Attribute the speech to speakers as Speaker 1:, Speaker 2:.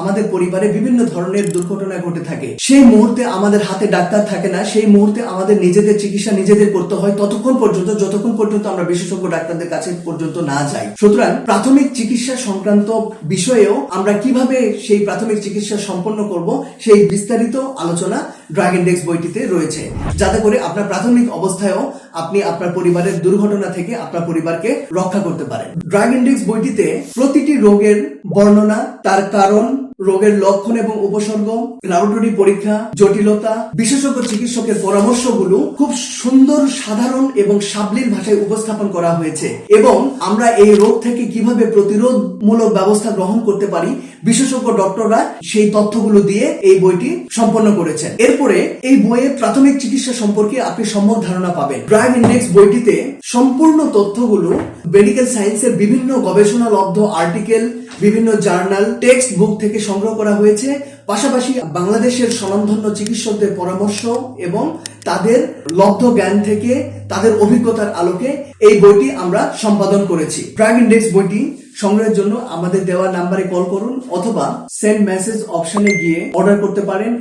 Speaker 1: আমাদের পরিবারে বিভিন্ন ধরনের দুর্ঘটনা ঘটে থাকে। সেই মুহূর্তে আমাদের হাতে ডাক্তার থাকে না, সেই মুহূর্তে আমাদের নিজেদের চিকিৎসা নিজেদের করতে হয়, ততক্ষণ পর্যন্ত, যতক্ষণ পর্যন্ত আমরা বিশেষজ্ঞ ডাক্তারদের কাছে পর্যন্ত না যাই। সুতরাং প্রাথমিক চিকিৎসা সংক্রান্ত বিষয়েও আমরা কীভাবে সেই প্রাথমিক চিকিৎসা সম্পন্ন করব, সেই বিস্তারিত আলোচনা ড্রাগ ইন্ডেক্স বইটিতে রয়েছে। যাতে করে আপনার প্রাথমিক অবস্থায়ও আপনি আপনার পরিবারের দুর্ঘটনা থেকে আপনার পরিবারকে রক্ষা করতে পারেন। ড্রাগ ইন্ডেক্স বইটিতে প্রতিটি রোগের বর্ণনা, তার কারণ, রোগের লক্ষণ এবং উপসর্গ ল্যাবরেটরি পরীক্ষা, জটিলতা, বিশেষজ্ঞ চিকিৎসকের পরামর্শগুলো খুব সুন্দর, সাধারণ এবং সাবলীল ভাষায় উপস্থাপন করা হয়েছে এবং আমরা এই রোগ থেকে কীভাবে প্রতিরোধমূলক ব্যবস্থা গ্রহণ করতে পারি, বিশেষজ্ঞ ডক্টররা সেই তথ্যগুলো দিয়ে এই বইটি সম্পন্ন করেছেন। এরপরে এই বইয়ের প্রাথমিক চিকিৎসা সম্পর্কে আপনি সম্যক ধারণা পাবেন। ড্রাগ ইন্ডেক্স বইটিতে সম্পূর্ণ তথ্যগুলো মেডিকেল সায়েন্সের বিভিন্ন গবেষণা লব্ধ আর্টিকেল, বিভিন্ন জার্নাল, টেক্সট বুক থেকে সংগ্রহ করা হয়েছে। পাশাপাশি বাংলাদেশের স্বনামধন্য চিকিৎসকদের পরামর্শ এবং তাদের লব্ধ জ্ঞান থেকে তাদের অভিজ্ঞতার আলোকে এই বইটি আমরা সম্পাদন করেছি। ড্রাগ ইন্ডেক্স বইটি সংগ্রহের জন্য আমাদের দেওয়া নাম্বারে কল করুন অথবা সেন্ড মেসেজ অপশনে গিয়ে অর্ডার করতে পারেন।